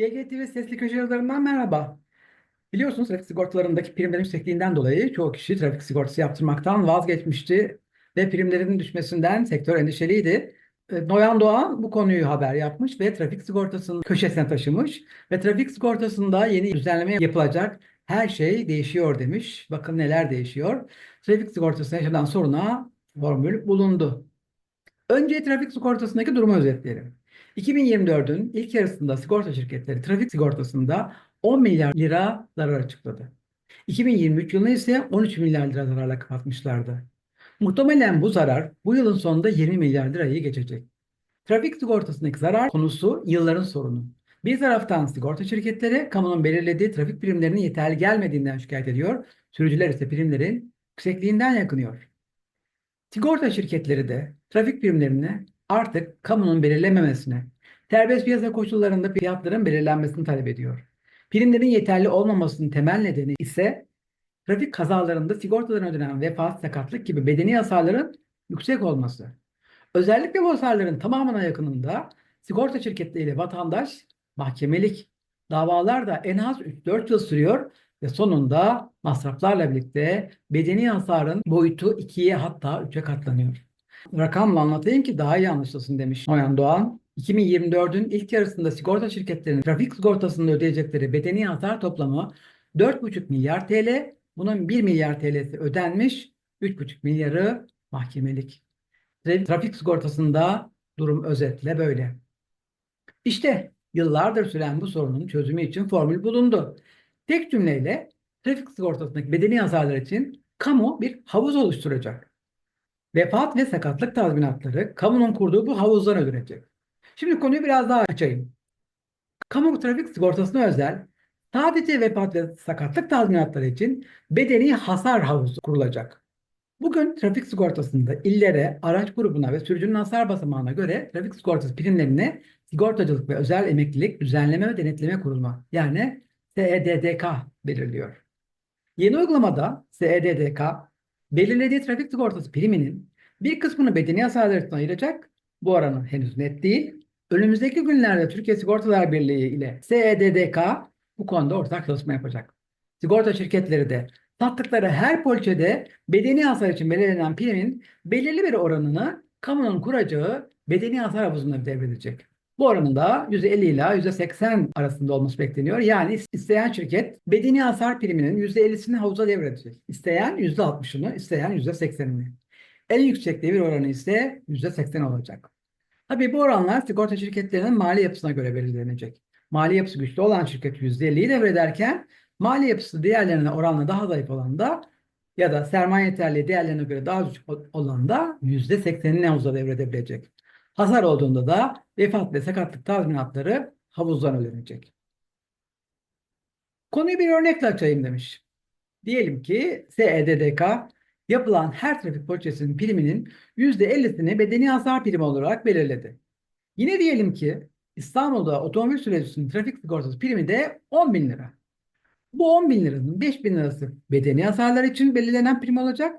GGTV sesli köşe yazarından merhaba. Biliyorsunuz trafik sigortalarındaki primlerin yüksekliğinden dolayı çoğu kişi trafik sigortası yaptırmaktan vazgeçmişti ve primlerin düşmesinden sektör endişeliydi. E, Noyan Doğan bu konuyu haber yapmış ve trafik sigortasının köşesine taşımış ve trafik sigortasında yeni düzenleme yapılacak her şey değişiyor demiş. Bakın neler değişiyor. Trafik sigortasında yaşanan soruna formül bulundu. Önce trafik sigortasındaki durumu özetleyelim. 2024'ün ilk yarısında sigorta şirketleri trafik sigortasında 10 milyar lira zarar açıkladı. 2023 yılında ise 13 milyar lira zararla kapatmışlardı. Muhtemelen bu zarar bu yılın sonunda 20 milyar lirayı geçecek. Trafik sigortasındaki zarar konusu yılların sorunu. Bir taraftan sigorta şirketleri kamunun belirlediği trafik primlerinin yeterli gelmediğinden şikayet ediyor. Sürücüler ise primlerin yüksekliğinden yakınıyor. Sigorta şirketleri de trafik primlerini artık kamunun belirlememesine, serbest piyasa koşullarında fiyatların belirlenmesini talep ediyor. Primlerin yeterli olmamasının temel nedeni ise trafik kazalarında sigortadan ödenen vefat, sakatlık gibi bedeni hasarların yüksek olması. Özellikle bu hasarların tamamına yakınında sigorta şirketleriyle vatandaş mahkemelik davalar da en az 3-4 yıl sürüyor ve sonunda masraflarla birlikte bedeni hasarın boyutu 2'ye hatta 3'e katlanıyor. Rakamla anlatayım ki daha iyi anlaşılsın demiş Noyan Doğan. 2024'ün ilk yarısında sigorta şirketlerinin trafik sigortasında ödeyecekleri bedeni hasar toplamı 4,5 milyar TL. Bunun 1 milyar TL'si ödenmiş, 3,5 milyarı mahkemelik. Tra- Trafik sigortasında durum özetle böyle. İşte yıllardır süren bu sorunun çözümü için formül bulundu. Tek cümleyle trafik sigortasındaki bedeni hasarlar için kamu bir havuz oluşturacak. Vefat ve sakatlık tazminatları kamunun kurduğu bu havuzdan ödenecek. Şimdi konuyu biraz daha açayım. Kamu trafik sigortasına özel sadece vefat ve sakatlık tazminatları için bedeni hasar havuzu kurulacak. Bugün trafik sigortasında illere, araç grubuna ve sürücünün hasar basamağına göre trafik sigortası primlerine sigortacılık ve özel emeklilik düzenleme ve denetleme kurulu yani SEDDK belirliyor. Yeni uygulamada SEDDK belirlediği trafik sigortası priminin bir kısmını bedeni hasarlar için ayıracak. Bu oranı henüz net değil. Önümüzdeki günlerde Türkiye Sigortalar Birliği ile SEDDK bu konuda ortak çalışma yapacak. Sigorta şirketleri de sattıkları her poliçede bedeni hasar için belirlenen primin belirli bir oranını kamunun kuracağı bedeni hasar havuzuna devredecek. Bu oranın da %50 ila %80 arasında olması bekleniyor. Yani isteyen şirket bedeni hasar priminin %50'sini havuza devredecek. İsteyen %60'ını, isteyen %80'ini. En yüksek devir oranı ise %80 olacak. Tabii bu oranlar sigorta şirketlerinin mali yapısına göre belirlenecek. Mali yapısı güçlü olan şirket %50'yi devrederken mali yapısı diğerlerine oranla daha zayıf olan da ya da sermaye yeterliği diğerlerine göre daha düşük olan da %80'ini havuza devredebilecek. Hasar olduğunda da vefat ve sakatlık tazminatları havuzdan ödenecek. Konuyu bir örnekle açayım demiş. Diyelim ki SEDDK yapılan her trafik poliçesinin priminin %50'sini bedeni hasar primi olarak belirledi. Yine diyelim ki İstanbul'da otomobil sürücüsünün trafik sigortası primi de 10 bin lira. Bu 10 bin liranın 5 bin lirası bedeni hasarlar için belirlenen prim olacak.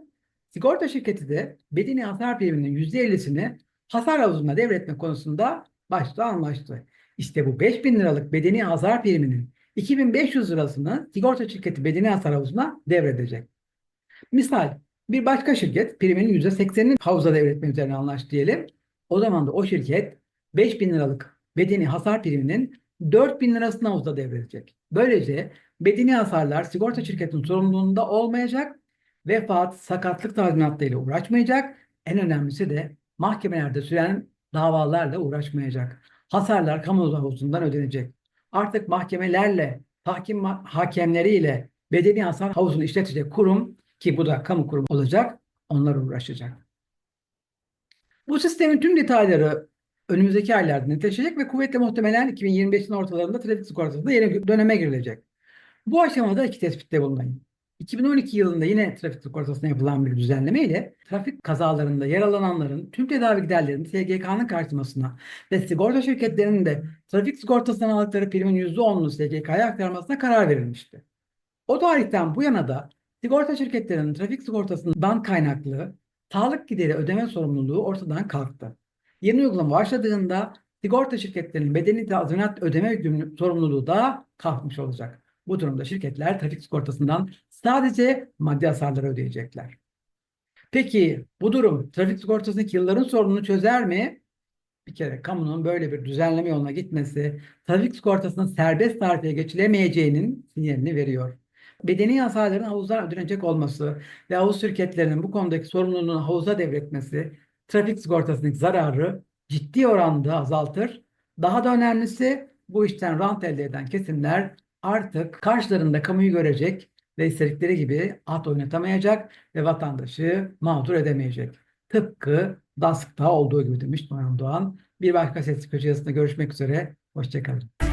Sigorta şirketi de bedeni hasar priminin %50'sini hasar havuzuna devretme konusunda başta anlaştı. İşte bu 5 bin liralık bedeni hasar priminin 2500 lirasını sigorta şirketi bedeni hasar havuzuna devredecek. Misal bir başka şirket priminin %80'ini havuza devretme üzerine anlaştı diyelim. O zaman da o şirket 5 bin liralık bedeni hasar priminin 4 bin lirasını havuza devredecek. Böylece bedeni hasarlar sigorta şirketinin sorumluluğunda olmayacak, vefat, sakatlık tazminatlarıyla uğraşmayacak, en önemlisi de mahkemelerde süren davalarla uğraşmayacak. Hasarlar kamu havuzundan ödenecek. Artık mahkemelerle, tahkim hakemleriyle bedeni hasar havuzunu işletecek kurum ki bu da kamu kurumu olacak, onlar uğraşacak. Bu sistemin tüm detayları önümüzdeki aylarda netleşecek ve kuvvetle muhtemelen 2025'in ortalarında trafik sigortasında yeni döneme girilecek. Bu aşamada iki tespitte bulunayım. 2012 yılında yine trafik sigortasına yapılan bir düzenleme ile trafik kazalarında yaralananların tüm tedavi giderlerinin SGK'nın karşılamasına ve sigorta şirketlerinin de trafik sigortasından aldıkları primin %10'unu SGK'ya aktarmasına karar verilmişti. O tarihten bu yana da sigorta şirketlerinin trafik sigortasından kaynaklı sağlık gideri ödeme sorumluluğu ortadan kalktı. Yeni uygulama başladığında sigorta şirketlerinin bedeni tazminat ödeme sorumluluğu da kalkmış olacak. Bu durumda şirketler trafik sigortasından sadece maddi hasarları ödeyecekler. Peki bu durum trafik sigortasındaki yılların sorununu çözer mi? Bir kere kamunun böyle bir düzenleme yoluna gitmesi trafik sigortasının serbest tarifeye geçilemeyeceğinin sinyalini veriyor. Bedeni hasarların havuzdan ödenecek olması ve havuz şirketlerinin bu konudaki sorumluluğunu havuza devretmesi trafik sigortasındaki zararı ciddi oranda azaltır. Daha da önemlisi bu işten rant elde eden kesimler artık karşılarında kamuyu görecek ve istedikleri gibi at oynatamayacak ve vatandaşı mağdur edemeyecek. Tıpkı DASK'ta olduğu gibi demiş Noyan Doğan. Bir başka sesli köşe görüşmek üzere. Hoşçakalın.